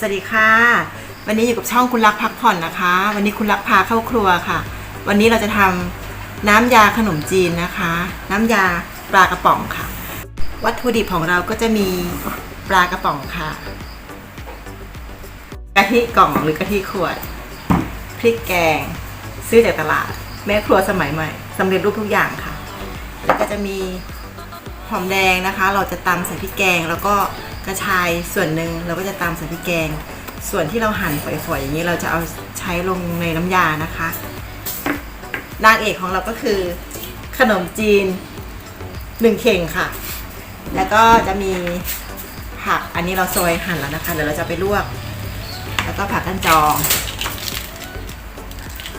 สวัสดีค่ะ วันนี้อยู่กับช่องคุณรักพักผ่อนนะคะ วันนี้คุณรักพาเข้าครัวค่ะ วันนี้เราจะทำน้ำยาขนมจีนนะคะ น้ำยาปลากระป๋องค่ะ วัตถุดิบของเราก็จะมีปลากระป๋องค่ะกะทิกล่องหรือกะทิขวดพริกแกง ซื้อจากตลาด แม่ครัวสมัยใหม่สำเร็จรูปทุกอย่างค่ะ แล้วก็จะมีหอมแดงนะคะ เราจะตำใส่พริกแกงแล้วก็ กระชายส่วนหนึ่งเราก็จะตำใส่พริกแกง ส่วนที่เราหั่นฝอยๆอย่างนี้เราจะเอาใช้ลงในน้ำยานะคะนางเอกของเราก็คือ ขนมจีนหนึ่งเข่งค่ะ แล้วก็จะมีผักอันนี้เราซอยหั่นแล้วนะคะเดี๋ยวเราจะไปลวก แล้วก็ผักกันจอง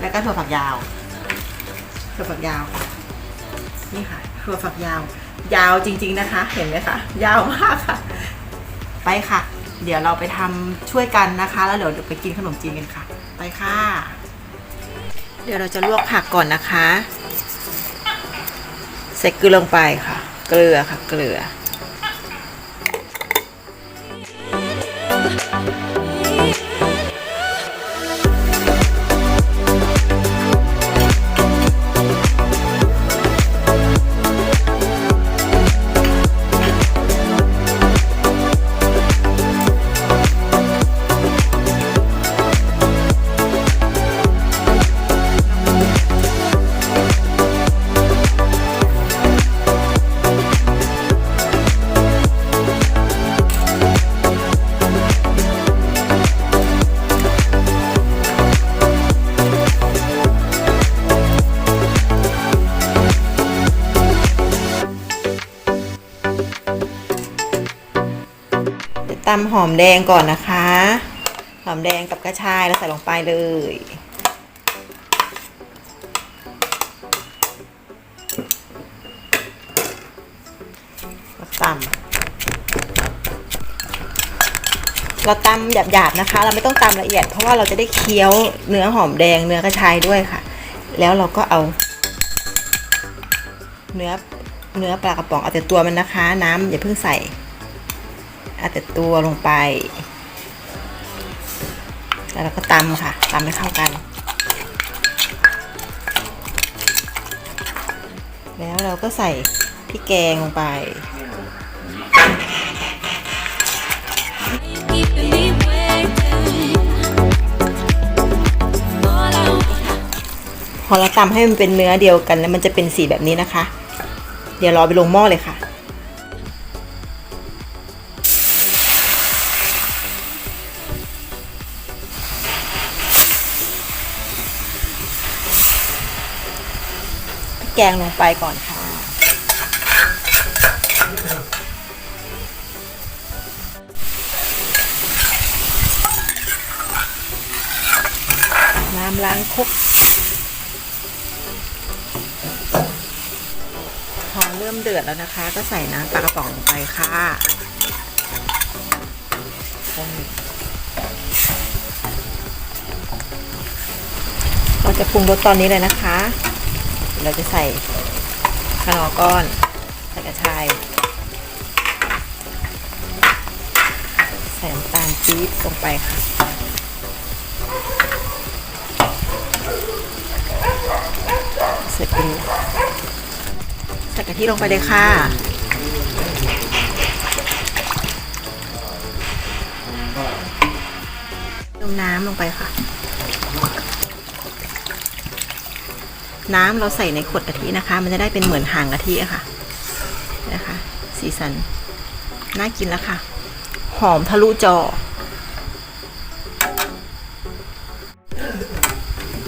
แล้วก็ถั่วฝักยาวถั่วฝักยาวนี่ค่ะถั่วฝักยาว ยาวจริง ๆนะคะ เห็นไหมคะยาวมากค่ะ ไปค่ะ เดี๋ยวเราไปทำช่วยกันนะคะ แล้วเดี๋ยวไปกินขนมจีนกันค่ะ ไปค่ะ เดี๋ยวเราจะลวกผักก่อนนะคะ ใส่เกลือลงไปค่ะ เกลือค่ะ เกลือ ตำหอมแดงก่อนนะคะ หอมแดงกับกระชายแล้วใส่ลงไปเลย ตำเราตำหยาบๆนะคะ เราไม่ต้องตำละเอียด เพราะว่าเราจะได้เคี้ยวเนื้อหอมแดงเนื้อกระชายด้วยค่ะ แล้วเราก็เอา เนื้อเนื้อปลากระป๋องเอาแต่ตัวมันนะคะ น้ำอย่าเพิ่งใส่ เอาแต่ตัวลงไป แล้วเราก็ตำค่ะตำให้เข้ากัน แล้วเราก็ใส่พริกแกงลงไปพอเราตำให้มันเป็นเนื้อเดียวกันแล้วมันจะเป็นสีแบบนี้นะคะ เดี๋ยวรอไปลงหม้อเลยค่ะ แกงลงไปก่อนค่ะ น้ำล้างครกพอเริ่มเดือดแล้วนะคะ ก็ใส่น้ำปลากระป๋องลงไปค่ะเราจะปรุงรสตอนนี้เลยนะคะ เราจะใส่ขนอก้อนใส่กระชาย ใส่น้ำตาลปี๊บลงไปค่ะเสร็จแล้วใส่กะทิลงไปเลยค่ะเติมน้ำลงไปค่ะ น้ำเราใส่ในขวดกะทินะคะ มันจะได้เป็นเหมือนหางกะทิอะค่ะนะคะ สีสัน น่ากินแล้วค่ะ หอมทะลุจอ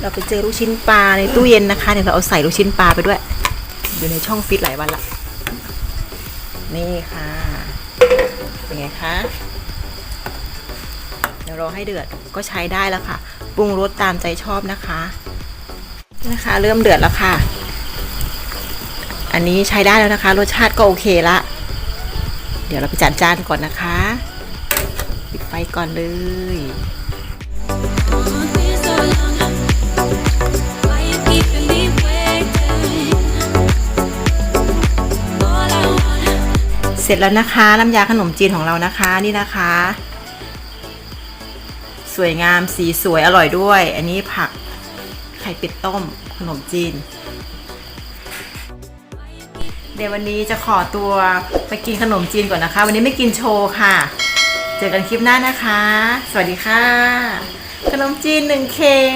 เราไปเจอลูกชิ้นปลาในตู้เย็นนะคะเดี๋ยวเราเอาใส่ลูกชิ้นปลาไปด้วย อยู่ในช่องฟิตหลายวันละนี่ค่ะเป็นไงคะเดี๋ยวรอให้เดือดก็ใช้ได้แล้วค่ะ ปรุงรสตามใจชอบนะคะ นะคะ เริ่มเดือดแล้วค่ะ อันนี้ใช้ได้แล้วนะคะ รสชาติก็โอเคละ เดี๋ยวเราไปจัดจานก่อนนะคะ ปิดไฟก่อนเลยเสร็จแล้วนะคะน้ำยาขนมจีนของเรานะคะนี่นะคะ สวยงามสีสวยอร่อยด้วย อันนี้ผัก ไข่เป็ดต้ม ขนมจีน เดี๋ยววันนี้จะขอตัวไปกินขนมจีนก่อนนะคะ วันนี้ไม่กินโชว์ค่ะ เจอกันคลิปหน้านะคะ สวัสดีค่ะ ขนมจีนหนึ่งเข่ง